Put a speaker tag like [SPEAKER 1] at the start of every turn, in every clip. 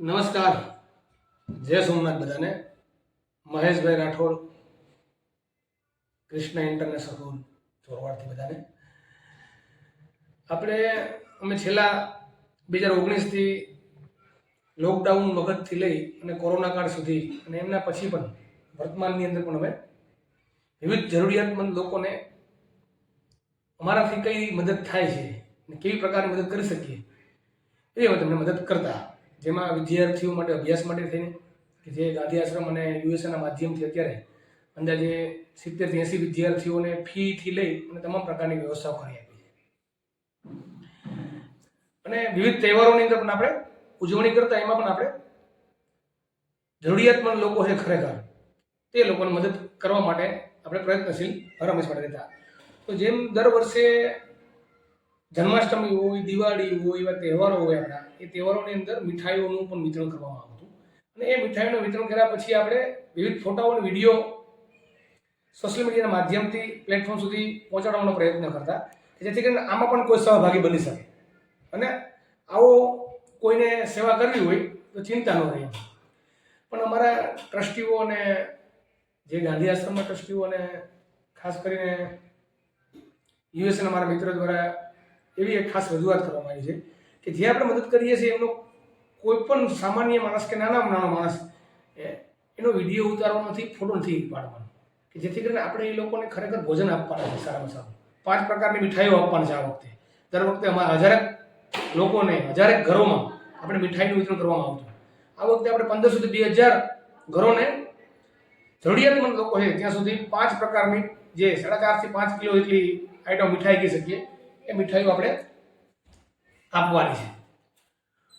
[SPEAKER 1] નમસ્કાર. જય સોમનાથ બધાને. મહેશભાઈ રાઠોડ, કૃષ્ણ ઇન્ટરનેશનલ સ્કૂલ ચોરવાડથી બધાને. આપણે, અમે છેલ્લા બે હજાર ઓગણીસથી લોકડાઉન વખતથી લઈ અને કોરોના કાળ સુધી અને એમના પછી પણ વર્તમાનની અંદર પણ અમે વિવિધ જરૂરિયાતમંદ લોકોને અમારાથી કઈ મદદ થાય છે અને કેવી પ્રકારની મદદ કરી શકીએ, એ અમે તમને મદદ કરતા જેમાં વિદ્યાર્થીઓ માટે અભ્યાસ માટે થઈને કે જે ગાંધી આશ્રમ અને યુએસએના માધ્યમથી અત્યારે અંદાજે સિત્તેરથી એંસી વિદ્યાર્થીઓને ફીથી લઈ અને તમામ પ્રકારની વ્યવસ્થાઓ કરી આપી છે. અને વિવિધ તહેવારોની અંદર પણ આપણે ઉજવણી કરતા એમાં પણ આપણે જરૂરિયાતમંદ લોકો છે ખરેખર. તે લોકોને મદદ કરવા માટે આપણે પ્રયત્નશીલ હરમેશ માટે રહેતા. તો જેમ દર વર્ષે જન્માષ્ટમી હોય, દિવાળી હોય, એવા તહેવારો હોય આપણા, એ તહેવારોની અંદર મીઠાઈઓનું પણ વિતરણ કરવામાં આવતું અને એ મીઠાઈઓનું વિતરણ કર્યા પછી આપણે વિવિધ ફોટાઓ અને વીડિયો સોશિયલ મીડિયાના માધ્યમથી પ્લેટફોર્મ સુધી પહોંચાડવાનો પ્રયત્ન કરતા જેથી કરીને આમાં પણ કોઈ સહભાગી બની શકે. અને આવો કોઈને સેવા કરવી હોય તો ચિંતા ન રહે. પણ અમારા ટ્રસ્ટીઓ અને જે ગાંધી આશ્રમના ટ્રસ્ટીઓ અને ખાસ કરીને યુએસના મારા મિત્રો દ્વારા એવી એક ખાસ રજૂઆત કરવામાં આવી છે કે જે આપણે મદદ કરીએ છીએ એમનો કોઈ પણ સામાન્ય માણસ કે નાનામાં નાનો માણસ એનો વીડિયો ઉતારવાનો નથી, ફોટો નથી પાડવાનો. કે જેથી કરીને આપણે એ લોકોને ખરેખર ભોજન આપવાના છે સારામાં સારું. પાંચ પ્રકારની મીઠાઈઓ આપવાની છે આ વખતે. દર વખતે અમારા હજારેક લોકોને હજારેક ઘરોમાં આપણે મીઠાઈનું વિતરણ કરવામાં આવતું આ વખતે આપણે પંદર સુધી બે હજાર ઘરોને જરૂરિયાતમંદ લોકો છે, ત્યાં સુધી પાંચ પ્રકારની જે સાડા ચારથી પાંચ કિલો જેટલી આઈટમ મીઠાઈ કહી શકીએ. એ મીઠાઈઓ આપણે આપવાની છે.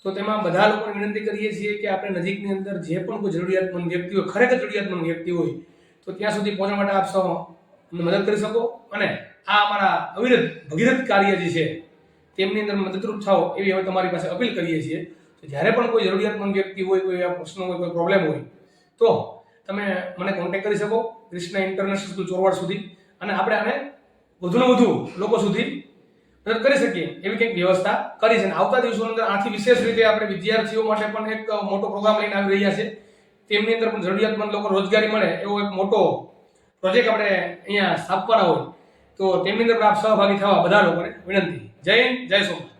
[SPEAKER 1] તો તેમાં બધા લોકોને વિનંતી કરીએ છીએ કે આપણે નજીકની અંદર જે પણ કોઈ જરૂરિયાતમંદ વ્યક્તિ હોય ખરેખર જરૂરિયાતમંદ વ્યક્તિ હોય, તો ત્યાં સુધી પહોંચવા માટે આપ સૌ મદદ કરી શકો અને આ અમારા અવિરત ભગીરથ કાર્ય જે છે, તેમની અંદર મદદરૂપ થાઓ એવી અમે તમારી પાસે અપીલ કરીએ છીએ. તો જ્યારે પણ કોઈ જરૂરિયાતમંદ વ્યક્તિ હોય, કોઈ એવા પ્રશ્નો હોય, કોઈ પ્રોબ્લેમ હોય, તો તમે મને કોન્ટેક્ટ કરી શકો કૃષ્ણ ઇન્ટરનેશનલ સ્કૂલ ચોરવાડ સુધી. અને આપણે આને વધુને વધુ લોકો સુધી કરી શકીએ એવી કંઈક વ્યવસ્થા કરી છે. અને આવતા દિવસોની અંદર આથી વિશેષ રીતે આપણે વિદ્યાર્થીઓ માટે પણ એક મોટો પ્રોગ્રામ લઈને આવી રહ્યા છે. તેમની અંદર પણ જરૂરિયાતમંદ લોકો રોજગારી મળે એવો એક મોટો પ્રોજેક્ટ આપણે અહીંયા સ્થાપવાના હોય. તો તેમની અંદર પણ આપ સહભાગી થવા બધા લોકોને વિનંતી. જય હિન્દ, જય સોમનાથ.